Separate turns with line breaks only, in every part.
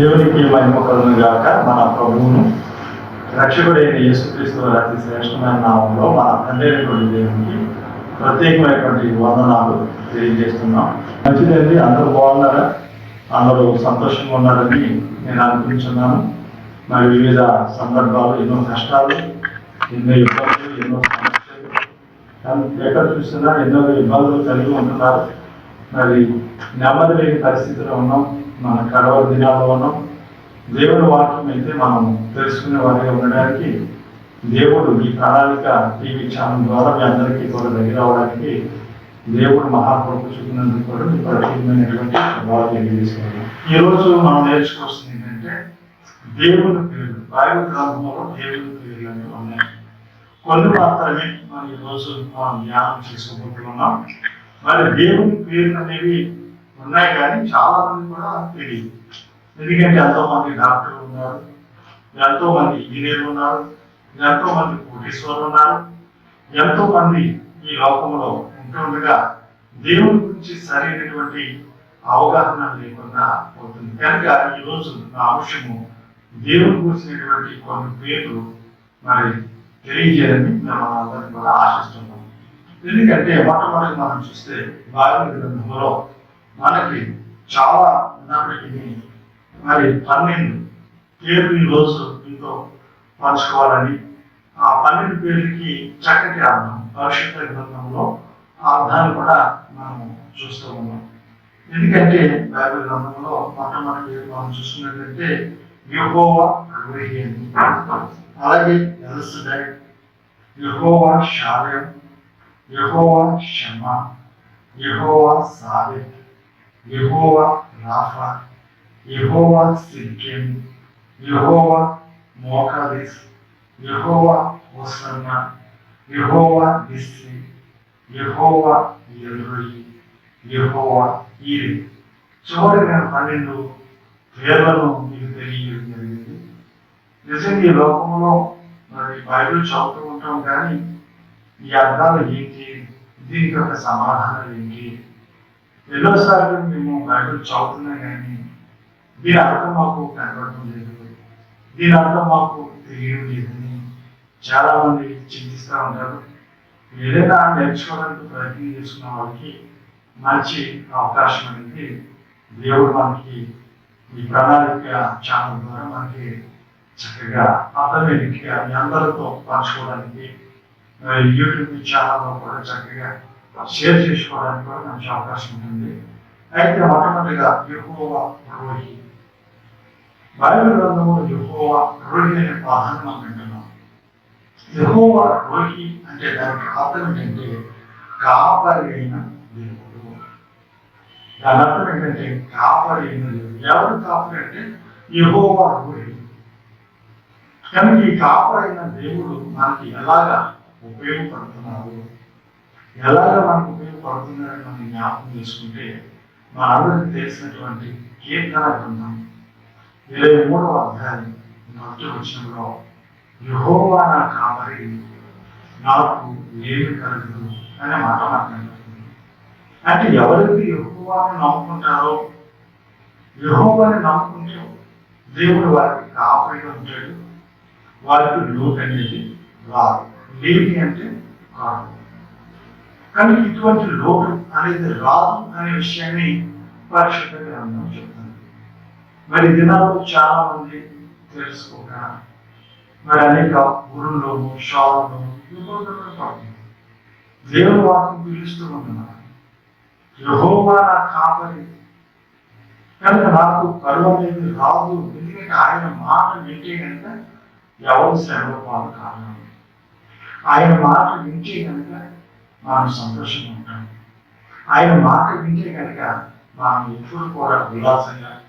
దేవునికి మహిమ కలుగును గాక మన ప్రభువును రక్షకుడైన యేసుక్రీస్తు అతి శ్రేష్టమైన నామంలో మన తండ్రి అయినటువంటి దేవునికి ప్రత్యేకమైనటువంటి వందనాలు తెలియజేస్తున్నాం. మంచిదండి అందరూ బాగున్నారా? అందరూ సంతోషంగా ఉన్నారని నేను అనుకుంటున్నాను. మరి వివిధ సందర్భాలు ఎన్నో కష్టాలు ఎన్నో ఇబ్బందులు ఎన్నో సమస్యలు. ఎక్కడ చూసినా ఎన్నో ఇబ్బందులు కలిగి ఉంటున్నారు. మరి నెమ్మది లేని పరిస్థితిలో ఉన్నాం. మన కడవ దినాల్లో ఉన్నాం దేవుని వాక్యం అయితే మనం తెలుసుకునే వారిగా ఉండడానికి దేవుడు ఈ ప్రణాళిక టీవీ ఛానల్ ద్వారా మీ అందరికీ కూడా దగ్గర అవడానికి దేవుడు మహాప్రభు చూపినందుకు కూడా మీ ప్రత్యేకమైనటువంటి ప్రభావం తెలియజేసుకున్నాం ఈ రోజు మనం నేర్చుకోవాల్సింది ఏంటంటే దేవుని పేరు బైబిల్ గ్రంథంలో దేవుని పేర్లు అనేవి ఉన్నాయి. కొన్ని మాత్రమే మనం ఈ రోజు మనం ధ్యానం చేసుకోబోతున్నాం మరి దేవుని పేర్లు అనేవి ఉన్నాయి కానీ చాలా మంది కూడా తెలియదు ఎందుకంటే ఎంతో మంది డాక్టర్లు ఉన్నారు ఎంతో మంది ఇంజనీర్లు ఉన్నారు ఎంతో మంది కోటీశ్వరులు ఉన్నారు ఎంతో మంది ఈ లోకంలో ఉంటుండగా దేవుని గురించి సరైనటువంటి అవగాహన లేకుండా పోతుంది. కనుక ఈరోజు నా అంశము దేవుని గురించినటువంటి కొన్ని పేర్లు మరి తెలియజేయాలని మేము అందరం కూడా ఆశిస్తున్నాం. ఎందుకంటే మొట్టమొదటి మనం చూస్తే బాగా గ్రంథంలో మనకి చాలా ఉన్నప్పటికీ మరి పన్నెండు పేర్లు ఈ రోజు మీతో పంచుకోవాలని ఆ పన్నెండు పేర్లకి చక్కటి అర్థం భవిష్యత్ గ్రంథంలో ఆ అర్థాన్ని కూడా మనము చూస్తూ ఉన్నాం. ఎందుకంటే బైబిల్ గ్రంథంలో మొట్టమొదటి మనం చూసుకున్నట్లయితే యహోవా రోహి అలాగే ఎల్సడై యహోవా షాలెం యహోవా షమా యహోవా సాబెత్ యహోవా రాఫా యహోవా సిక్కిం యహోవా మోకాదిస్ యహోవా హోసన్న యహోవా నిస్సి యహోవా ఎల్రోయి యహోవా ఈరి చివరిగా పన్నెండు పేర్లను మీకు తెలియజేయడం జరిగింది నిజంగా ఈ లోకంలో మరి బైబిల్ చదువుతూ ఉంటాం కానీ ఈ అర్థాలు ఏంటి? దీనికి ఒక సమాధానం ఏంటి? ఎన్నోసార్లు మేము బైబిల్ చదువుతున్నాం కానీ దీని అర్థం మాకు కనబడటం లేదు. దీని అర్థం మాకు తెలియడం లేదని చాలా మంది చింతిస్తూ ఉంటారు. ఏదైనా నేర్చుకోవడానికి ప్రయత్నం చేసుకున్న వాళ్ళకి మంచి అవకాశం అనేది దేవుడు మనకి ఈ ప్రణాళిక ఛానల్ ద్వారా మనకి చక్కగా అర్థమయ్యేకి మీ అందరితో పంచుకోవడానికి యూట్యూబ్ ఛానల్లో కూడా చక్కగా షేర్ చేసుకోవడానికి కూడా మంచి అవకాశం ఉంటుంది. అయితే మొట్టమొదటిగా యెహోవా రోహి బైబిల్ గ్రంథంలో యెహోవా రోహి అనే పదాన్ని మనం వింటున్నాం. యెహోవా రోహి అంటే దానికి అర్థం ఏంటంటే కాపరి అయిన దేవుడు. దాని అర్థం ఏంటంటే కాపరి అయిన దేవుడు. ఎవరు కాపరి అంటే యెహోవా రోహి కనుక ఈ కాపరైన దేవుడు మనకి ఎలాగా ఉపయోగపడుతున్నారు ఎలాగ మనకు ఉపయోగపడుతుందని మనం జ్ఞాపకం చేసుకుంటే మా అందరికి తెలిసినటువంటి కీర్తన గ్రంథం ఇరవై మూడవ అధ్యాయం మొదటి వచనంలో యుహోవా నా కాపరి నాకు ఏమి కలగదు అనే మాట మాట్లాడుతుంది అంటే ఎవరైతే యహోవాను నమ్ముకుంటారో యహోవాని నమ్ముకుంటే దేవుడు వారికి కాపరిగా ఉంటాడు వారికి లోక్ అనేది వారు లేని అంటే కాదు. కానీ ఇటువంటి లోటు అనేది రాదు అనే విషయాన్ని పరిశుద్ధ గ్రంథం చెప్తుంది. మరి దినాలు దినాల్లో చాలా మంది తెలుసుకోక మరి అనేక ఊరుల్లోనూ షావుల్లోనూ పడుతుంది దేవుని వాక్యం పిలుస్తూ ఉంటున్నారు యహోవా నా కాపరి. కనుక నాకు కరువు అనేది రాదు. ఎందుకంటే ఆయన మాట వింటే కనుక ఎవరు శ్రమ పాలు కారణం ఆయన మాట వింటే కనుక మనం సంతోషంగా ఉంటాం ఆయన మాట వింటే కనుక మనం ఎప్పుడు కూడా విలాసంగా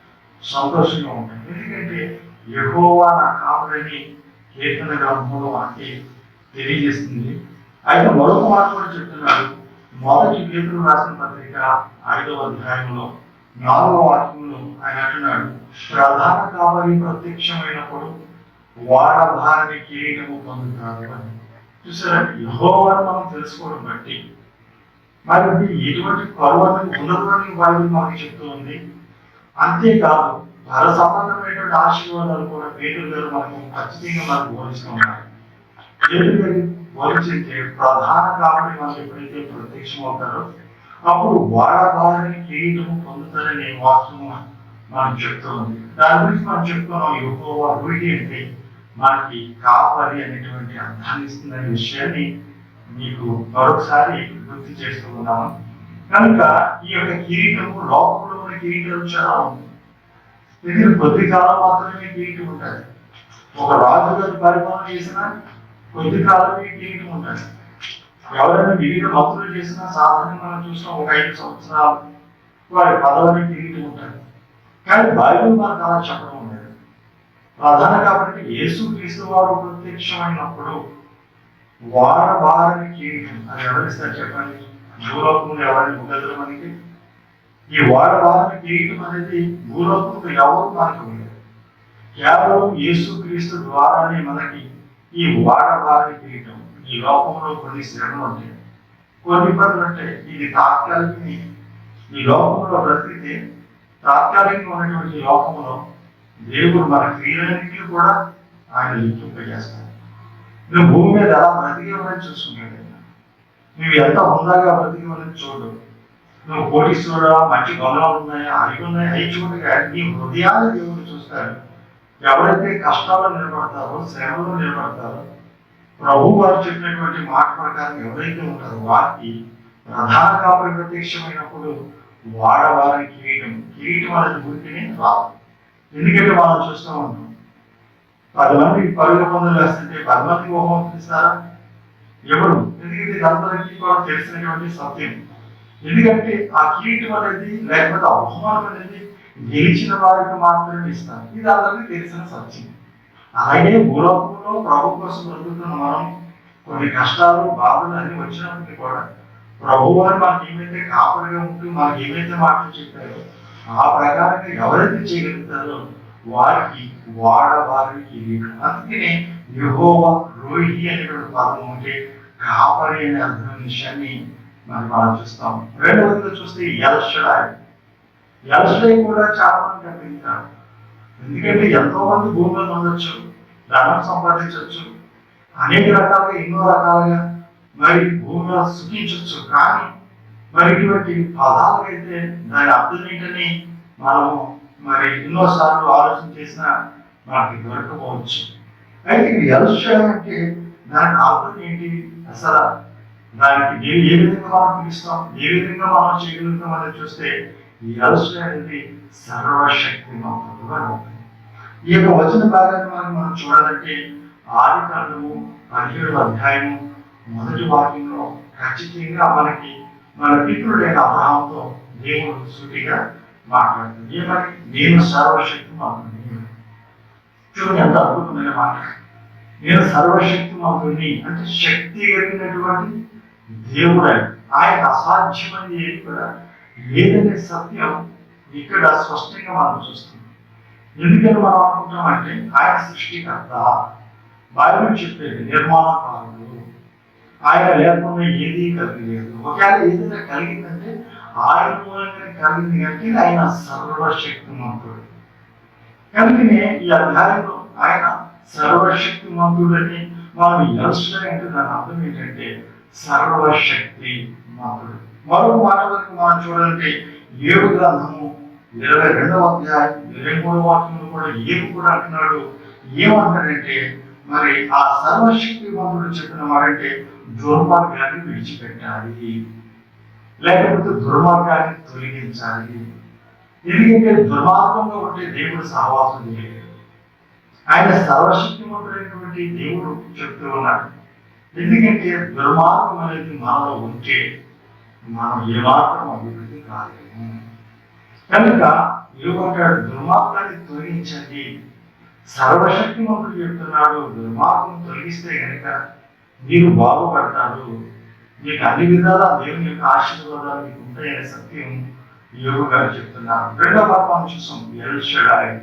సంతోషంగా ఉంటాం ఎందుకంటే యహోవా నా కాపురని కీర్తన గ్రంథంలో మనకి తెలియజేస్తుంది. ఆయన మరొక మాట కూడా చెప్తున్నాడు. మొదటి కీర్తన రాసిన పత్రిక ఐదవ అధ్యాయంలో నాలుగవ వాక్యంలో ఆయన అంటున్నాడు ప్రధాన కావలి ప్రత్యక్షమైనప్పుడు వాడభారని కిరీటము పొందుతారు అని. చూసారా? యహోవాన్ని మనం తెలుసుకోవడం బట్టి. మరి ఎటువంటి పర్వతం ఉన్నదని బైబిల్ మనకి చెప్తూ ఉంది. అంతేకాదు ధర సంబంధమైనటువంటి ఆశీర్వాదాలు కూడా పేరు గారు మనకు ఖచ్చితంగా మనకు బోధిస్తున్నారు పేదలు గారు బోధించే ప్రధాన కారణం మనకు ఎప్పుడైతే ప్రత్యక్షం అవుతారో అప్పుడు వాడబారని కిరీటము పొందుతారనే వాస్తవం మనం చెప్తూ ఉంది. దాని గురించి మనం చెప్తున్నాం. యుహోవా అంటే మనకి కాపరి అనేటువంటి అర్థాన్ని ఇస్తున్న విషయాన్ని మీకు మరొకసారి గుర్తు చేస్తూ ఉన్నాము కనుక ఈ యొక్క కిరీటము లోకంలో ఉన్న కిరీటం చాలా ఉంది. ఇది కొద్ది కాలం మాత్రమే కిరీటం ఉంటుంది. ఒక రాజు గారు పరిపాలన చేసిన కొద్ది కాలమే కిరీటం ఉంటుంది. ఎవరైనా వివిధ మంత్రులు చేసినా సాధారణంగా మనం చూసిన ఒక ఐదు సంవత్సరాలు వారి పదవిని కిరీటం ఉంటుంది. కానీ బైబిల్ మనకు అలా చెప్పడం ప్రధాన కాబట్టి యేసు క్రీస్తు వారు ప్రత్యక్షమైనప్పుడు వార వారిని కిరీటం అది ఎవరిస్తారు చెప్పండి? భూలోకంలో ఎవరిని ముగ్గురు మనకి? ఈ వార వారిని కిరీటం అనేది భూలోకంలో ఎవరు మనకు ఉండదు. కేవలం యేసు క్రీస్తు ద్వారానే మనకి ఈ వార వారిని కిరీటం ఈ లోకంలో కొన్ని శ్రమలు ఉంటాయి. కొన్ని ఇబ్బందులు ఉంటాయి. ఇది తాత్కాలిక ఈ లోకంలో బ్రతికితే తాత్కాలికంగా ఉన్నటువంటి లోకంలో దేవుడు మన క్రియలన్నింటినీ కూడా ఆయన లిఖింపజేస్తాడు నువ్వు భూమి మీద ఎలా బ్రతికేవని చూసుకుంటాడు నువ్వు ఎంత ఉందాగా బ్రతికేవని చూడు. నువ్వు కోటీశ్వరా మంచి గొడవలు ఉన్నాయా అవి ఉన్నాయి అవి చూడగా నీ హృదయాన్ని దేవుడు చూస్తాడు. ఎవరైతే కష్టాల్లో నిలబడతారో శ్రమలో నిలబడతారో ప్రభు వారు చెప్పినటువంటి మాట ప్రకారం ఎవరైతే ఉంటారో వారికి ప్రధాన కాపరి ప్రత్యక్షమైనప్పుడు వాడవారి కిరీటం కిరీటం అనేది గుర్తిని రాదు. ఎందుకంటే మనం చూస్తూ ఉంటాం పది మంది పరుగు పనులు వేస్తుంటే పది మంది హోమం ఇస్తారా ఎవరు? ఎందుకంటే ఇది కూడా తెలిసినటువంటి సత్యం. ఎందుకంటే ఆ కీటం అనేది లేకపోతే అవమానం అనేది గెలిచిన వారికి మాత్రమే ఇస్తారు. ఇది అందరికీ తెలిసిన సత్యం. అలాగే భూలోకంలో ప్రభు కోసం బ్రతుకుతున్న మనం కొన్ని కష్టాలు బాధలు అన్ని వచ్చినప్పటికీ కూడా ప్రభు వారు మనకి ఏమైతే కాపరిగా ఉంటూ మనకి ఏమైతే మాటలు చెప్పారో ఆ ప్రకారంగా ఎవరైతే చేయగలుగుతారో వారికి వాడవారికి అందుకనే యహోవ రోహి అనేటువంటి పదం ఉంటే కాపరి అనే అర్థం విషయాన్ని మనం మనం చూస్తాం. రెండవదిగా చూస్తే ఎల్షడాయ్ ఎల్షడాయ్ కూడా చాలా మంది కనిపించారు. ఎందుకంటే ఎంతో మంది భూమిలో పొందొచ్చు ధనం సంపాదించవచ్చు అనేక రకాలుగా ఎన్నో రకాలుగా మరి భూమిలో సుఖించవచ్చు కానీ మరి ఇటువంటి పదాలు అయితే దాని అర్థం ఏంటని మనము మరి ఎన్నోసార్లు ఆలోచన చేసినా మనకి దొరకపోవచ్చు. అయితే ఇది అంటే దాని అర్థం ఏంటి? అసలు దానికి ఏ ఏ విధంగా మనం పిలుస్తాం? ఏ విధంగా మనం చేయగలుగుతాం అనేది చూస్తే ఈ ఎల్షడాయ్ అనేది సర్వశక్తిమంతుడుగా ఉంటుంది ఈ యొక్క వచన భాగాన్ని మనం మనం చూడాలంటే ఆది కాండము పదిహేడు అధ్యాయము మొదటి వాక్యంలో ఖచ్చితంగా మనకి మన పితృడైన అబ్రహాంతో దేవుడు శృతిగా మాట్లాడుతుంది. ఏమని నేను సర్వశక్తి మాత్రమే. చూడండి ఎంత అద్భుతమైన మాట. నేను సర్వశక్తి మాత్రుని అంటే శక్తి కలిగినటువంటి దేవుడు. ఆయన. అసాధ్యమని ఏది కూడా లేదనే సత్యం ఇక్కడ స్పష్టంగా మనం చూస్తున్నాం. ఎందుకని మనం అనుకుంటామంటే ఆయన సృష్టికర్త. బైబిల్ చెప్పేది నిర్మాణకారుడు ఆయన లేకుండా ఏదీ కలిగలేదు. ఒకవేళ ఏదైనా కలిగిందంటే ఆయన మూలంగా కలిగింది కనుక ఆయన సర్వశక్తిమంతుడు. కనుకనే ఈ అధ్యాయంలో ఆయన సర్వశక్తిమంతుడని మనం ఎల్స్లో అంటే దాని అర్థం ఏంటంటే సర్వశక్తి మంతుడు మరో మాటలకు మనం చూడాలంటే ఏడు గ్రంథము ఇరవై రెండవ అధ్యాయం ఇరవై మూడవ వాక్యంలో కూడా ఏమి కూడా అంటున్నాడు. ఏమంటాడంటే మరి ఆ సర్వశక్తి మంతుడు చెప్పిన వారంటే దుర్మార్గాన్ని విడిచిపెట్టాలి. లేకపోతే దుర్మార్గాన్ని తొలగించాలి. ఎందుకంటే దుర్మార్గంలో ఉంటే దేవుడు సహవాసం చేయలేదు. ఆయన సర్వశక్తివంతుడైనటువంటి దేవుడు చెప్తూ ఉన్నాడు. ఎందుకంటే దుర్మార్గం అనేది మనలో ఉంటే మనం ఏమాత్రం అభివృద్ధి కాలేము. కనుక ఏమంటాడు దుర్మార్గాన్ని తొలగించండి. సర్వశక్తిమంతుడు చెప్తున్నాడు దుర్మార్గం తొలగిస్తే కనుక మీరు బాగుపడతారు. మీకు అన్ని విధాలా దేవుని యొక్క ఆశీర్వాదాలు మీకు ఉంటాయనే సత్యం యోగు గారు చెప్తున్నారు. రెండో పాపం చూసాం ఎల్షడాయ్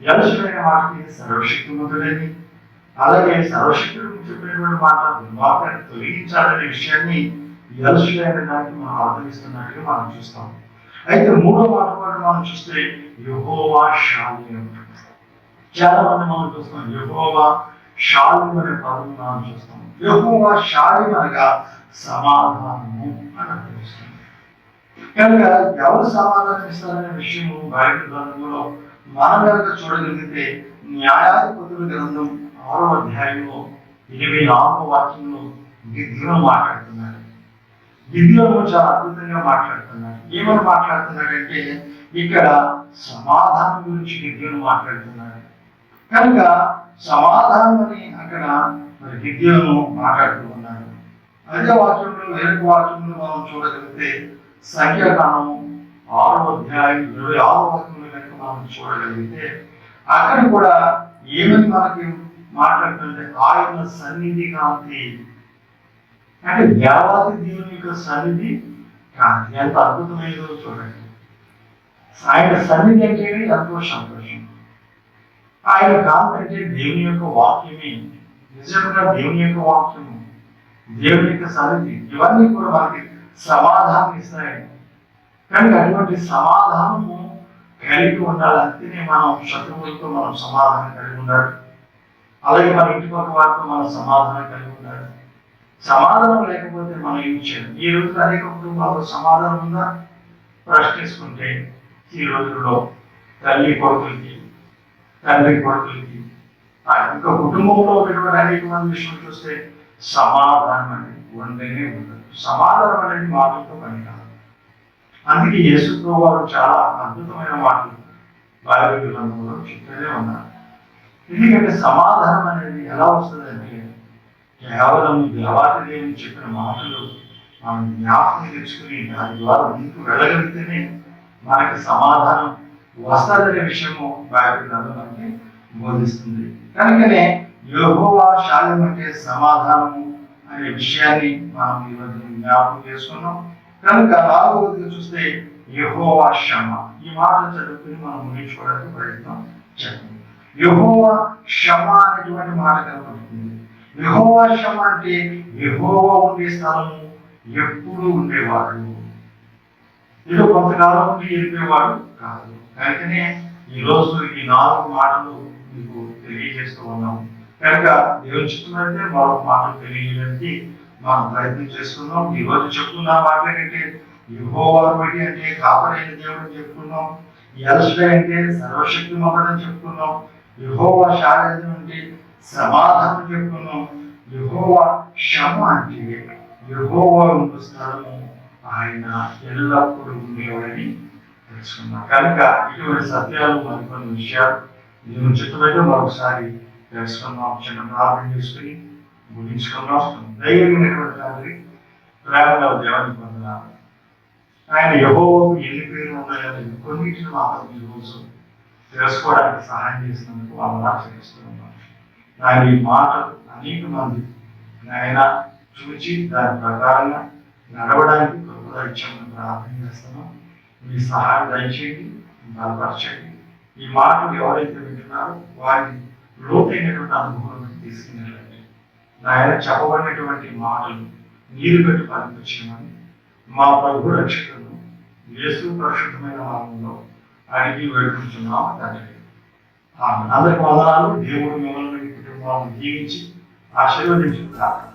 ఎల్షడాయ్ మాటకి సర్వశక్తిమంతుడని అలాగే సర్వశక్తుడు చెప్పినటువంటి మాట దుర్మార్గాన్ని తొలగించాలనే విషయాన్ని ఎల్షడాయ్ దానికి మనం ఆదరిస్తున్నట్టుగా మనం చూస్తాం. అయితే మూడో మాట కూడా మనం చూస్తే యహోవా శాలి చాలా మంది మనం చూస్తాం యహోవా షాలిం అనే పదం మనం చూస్తాం. యహోవా షాలిం అనగా సమాధానము అని అనిపిస్తుంది కనుక ఎవరు సమాధానం ఇస్తారనే విషయము బయట గ్రంథంలో మనం కనుక చూడగలిగితే న్యాయాధిపతుల గ్రంథం ఆరో అధ్యాయంలో ఇరవై నాలుగు వాక్యంలో గిద్యోను మాట్లాడుతున్నారు. విద్యలో చాలా అద్భుతంగా మాట్లాడుతున్నారు. ఏమని మాట్లాడుతున్నాడంటే ఇక్కడ సమాధానం గురించి విద్యను మాట్లాడుతున్నారు. కనుక సమాధానమని అక్కడ మరి విద్యను మాట్లాడుతూ ఉన్నారు అదే వాక్యంలో వేరొక వాక్యంలో మనం చూడగలిగితే సంఖ్యాకాండం ఆరో అధ్యాయం ఇరవై ఆరో వాక్యంలో కనుక మనం చూడగలిగితే అక్కడ కూడా ఏమని మనకి మాట్లాడుతుంటే ఆయన సన్నిధి కాంతి. అంటే దేవాది దేవుని యొక్క సన్నిధి కాంతి. ఎంత అద్భుతమైనదో చూడండి. ఆయన సన్నిధి అంటే ఎంతో సంతోషం. ఆయన కాంతి అంటే దేవుని యొక్క వాక్యమే. నిజంగా దేవుని యొక్క వాక్యము దేవుని యొక్క సన్నిధి ఇవన్నీ కూడా మనకి సమాధానం ఇస్తాయి కానీ అటువంటి సమాధానము కలిగి ఉండాలంటేనే మనం శత్రువులతో మనం సమాధానం కలిగి ఉండాలి. అలాగే మన ఇంటి పక్క వారితో మనం సమాధానం కలిగి ఉండాలి. సమాధానం లేకపోతే మనం ఏం చేయాలి. ఈ రోజు అనేక కుటుంబాల్లో సమాధానం ఉందా? ప్రశ్నిస్తుంటే ఈ రోజుల్లో తల్లి కొడుకులకి తండ్రి కొడుకులకి ఆ కుటుంబంలో ఉన్నటువంటి అనేక మంది విషయం చూస్తే సమాధానం అనేది ఉండనే ఉండదు సమాధానం అనేది మాటలతో పని కాదు. అందుకే యేసుతో వారు చాలా అద్భుతమైన మాటలు బైబిల్ గ్రంథంలో చెప్తూనే ఉన్నారు. ఎందుకంటే సమాధానం అనేది ఎలా వస్తుందంటే కేవలం దేవాతి అని చెప్పిన మాటలు మనం జ్ఞాపకం తెచ్చుకుని దాని ద్వారా ముందుకు వెళ్ళగలిగితేనే మనకి సమాధానం వస్తాదనే విషయము బైబిల్ మనకి బోధిస్తుంది. కనుకనే యోగోవా శాలం అంటే సమాధానము అనే విషయాన్ని మనం ఈరోజు జ్ఞాపకం చేసుకున్నాం. కనుక నాలుగవది చూస్తే యహోవా క్షమ. ఈ మాటలు చదువుకుని మనం ముగించుకోవడానికి ప్రయత్నం చేద్దాం. యహోవా క్షమ అనేటువంటి మాట కనబడుతుంది యహోవా క్షమ అంటే యహోవా ఉండే స్థలము ఎప్పుడు ఉండేవాడు. ఇది కొంతకాలం ఉండి వెళ్ళిపోయేవాడు కాదు. కనుకనే ఈరోజు ఈ నాలుగు మాటలు మీకు తెలియజేస్తూ ఉన్నాం. కనుక ఏం చిత్తమైతే మరొక మాటలు తెలియజేయడానికి మనం ప్రయత్నం చేస్తున్నాం. ఈరోజు చెప్తున్న మాట ఏంటంటే యుహోవారు బట్టి అంటే కాపరైన దేవుడు అని చెప్పుకున్నాం ఎల్స్డే అంటే సర్వశక్తి మొదలని చెప్పుకున్నాం యుహోవా శారీరం అంటే సమాధానం చెప్పుకున్నాం యుహోవా క్షమ అంటే యుహోవా ఉన్న స్థలము. ఆయన ఎల్లప్పుడూ ఉండేవాడని తెలుసుకున్నాం కనుక ఇటువంటి సత్యాలు మరికొన్ని విషయాలు దేవుని చిత్తమైతే మరొకసారి తెలుసుకుందాం. చిన్న ప్రార్థన చేసుకుని ముగించుకున్నాం ధైర్యమైనటువంటి తండ్రి ప్రేమగా దేవుని పొందనాలు ఆయన యహోవాకు ఎన్ని పేర్లు ఉన్నాయో కొన్నింటిని మాత్రం ఈరోజు తెలుసుకోవడానికి సహాయం చేసినందుకు వాళ్ళని ఆశ్రయిస్తున్నాం ఆయన ఈ మాట అనేక మంది ఆయన చూచి దాని ప్రకారంగా నడవడానికి కృపద ఇచ్చామని ప్రార్థన చేస్తున్నాం. మీ సహాయం దయచేయండి బలపరచండి. ఈ మాటలు ఎవరైతే వింటున్నారో వారిని లోతైనటువంటి అనుభవం తీసుకున్నట్లయితే నాయన చెప్పబడినటువంటి మాటలు నీరు పెట్టి పంపించమని మా ప్రభు రక్షకులను యేసు పరిశుద్ధమైన నామంలో అడిగి వేడుకుంటున్నాం తండ్రి. ఆమె అందరికి వందనాలు దేవుడు మిమ్మల్ని కుటుంబాలను దీవించి ఆశీర్వదించుకుంటారు.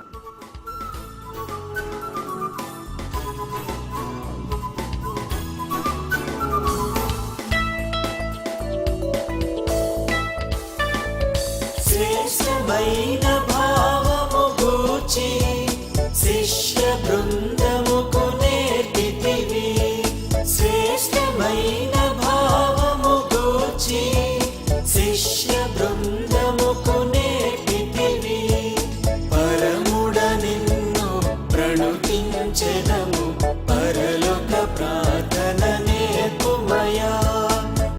శ్రేష్టమైన